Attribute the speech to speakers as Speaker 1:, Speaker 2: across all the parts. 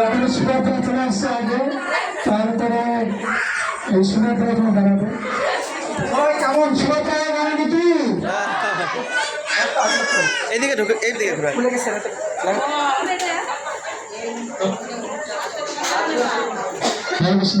Speaker 1: এখন সুরাতে চলে আসছে আগে তারপরে এই সুরাতে তোমার দাঁড়াবে কেমন সুরাতে গান নীতি
Speaker 2: এইদিকে ঢুকে এইদিকে ঘুরে
Speaker 1: হরে কৃষ্ণ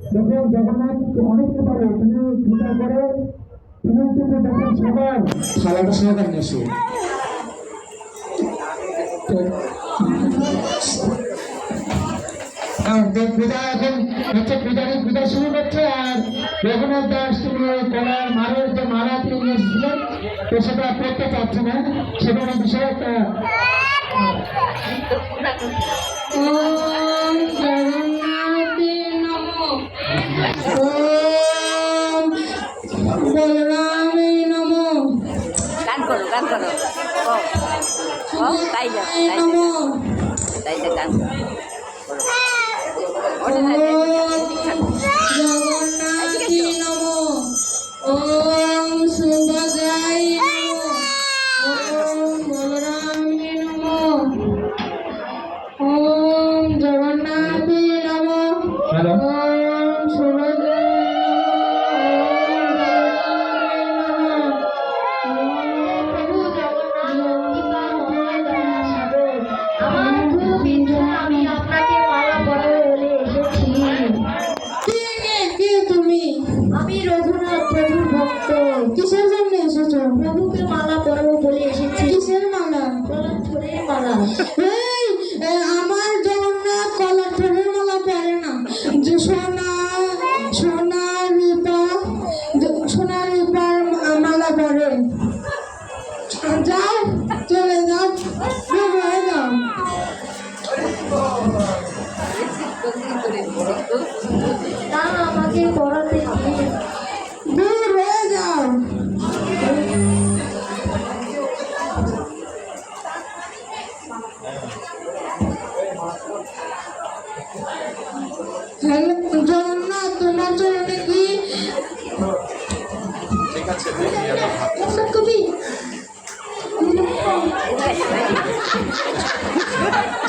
Speaker 1: দেখুন জগন্নাথ অনেক পারে তিনি কৃপা করে তিনি কিন্তু দেখুন সবার থালাটা হ্যাঁ, তো পূজা এখন হচ্ছে পূজারি পূজা শুরু করছে আর রঘুনাথ দাস তিনি কলার মারের যে মালা তিনি নিয়ে এসেছিলেন তো সেটা পড়তে চাচ্ছে না। সেটা বিষয়ে একটা
Speaker 3: বলরামে নমঃ।
Speaker 4: গান করো গান করো। ও তাই যা তাই যা। গান করো।
Speaker 3: রঘুনাথ প্রভুর ভক্ত। কিসের জন্য এসেছ? প্রভুকে মালা পরব বলে এসেছি। কিসের মালা? কলার থরের মালা আমার জগন্নাথ কলার থরের মালা পরে না। যে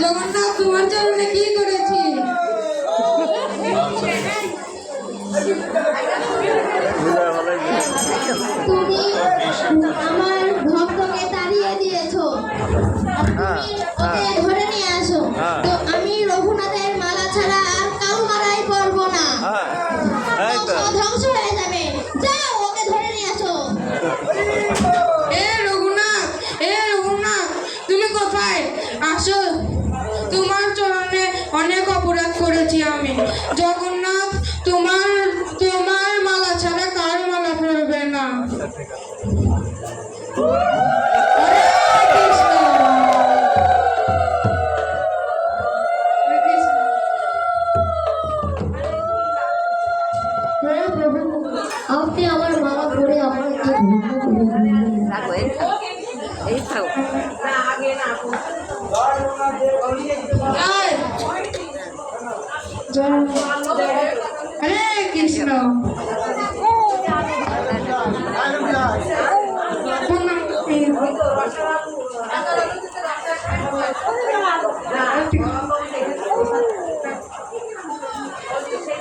Speaker 3: জগন্নাথ তোমার চরণে কি করেছি? তুমি আমার ভক্তকে তাড়িয়ে দিয়েছ। তুমি ওকে ধরে নিয়ে আসো। তো আসো তোমার চরণে অনেক অপরাধ করেছি আমি জগন্নাথ তোমার তোমার মালা ছাড়া কার মালা পরবে না হরে কৃষ্ণ। হরে কৃষ্ণ। হে প্রভু আপনি আমার মালা পরে আমাকে ধন্য করে
Speaker 4: এই
Speaker 3: হরে কৃষ্ণ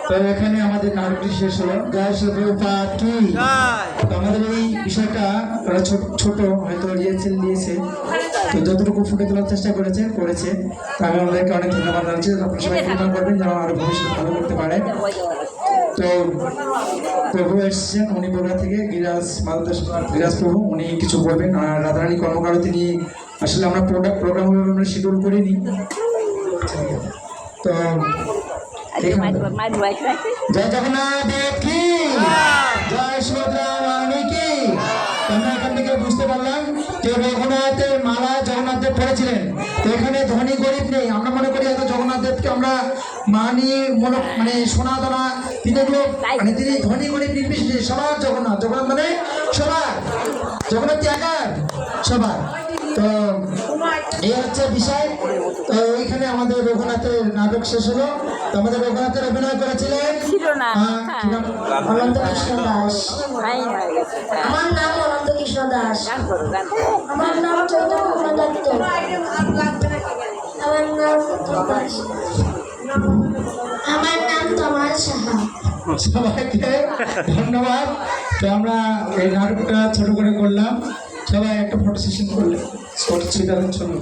Speaker 1: তো এখানে আমাদের নাটকটি শেষ হলো। জয় সুপ্রপাত কি আমাদের এই বিষয়টা ছোট ছোট হয়তো রিহার্সেল দিয়েছে তো যতটুকু ফুটে তোলার চেষ্টা করেছে করেছে। তো আমি আমাদেরকে অনেক ধন্যবাদ জানাচ্ছি। আপনার সবাই করবেন যেন আরও ভবিষ্যৎ ভালো করতে পারে। তো প্রভু এসেছেন উনি বগুড়া থেকে গিরাজ মালদাস গিরাজ প্রভু উনি কিছু বলবেন। আর রাধারানী কর্মকার তিনি আসলে আমরা প্রোগ্রামগুলো আমরা শিডিউল করিনি। তো
Speaker 4: মাইক
Speaker 1: জয় জগন্নাথ দেব কি? জয় সুভদ্রা রানী কি? আমরা এখান থেকে বুঝতে পারলাম। যে রঘুনাথের মালা জগন্নাথ দেব পড়েছিলেন। এখানে ধনী গরিব নেই। আমরা মনে করি হয়তো জগন্নাথ দেবকে আমরা মানি মনে মানে সোনা দানা তিনি এগুলো মানে তিনি ধনী গরিব নির্বিশেষে সবার জগন্নাথ। জগন্নাথ মানে সবার। জগন্নাথ একার? সবার। তো এই হচ্ছে বিষয়। তো ওইখানে আমাদের রঘুনাথের নাটক শেষ হলো। তো আমাদের রঘুনাথের অভিনয় করেছিলেন
Speaker 4: ছিল না।
Speaker 3: আমার
Speaker 4: গান করো গান
Speaker 3: আমার নাম চৈতন্য আমার নাম আমার নাম তমাল সাহা।
Speaker 1: সবাইকে ধন্যবাদ। তো আমরা এই নাটকটা ছোট করে করলাম। সবাই একটা ফটো সেশন করলে ফটো ছিটানোর জন্য।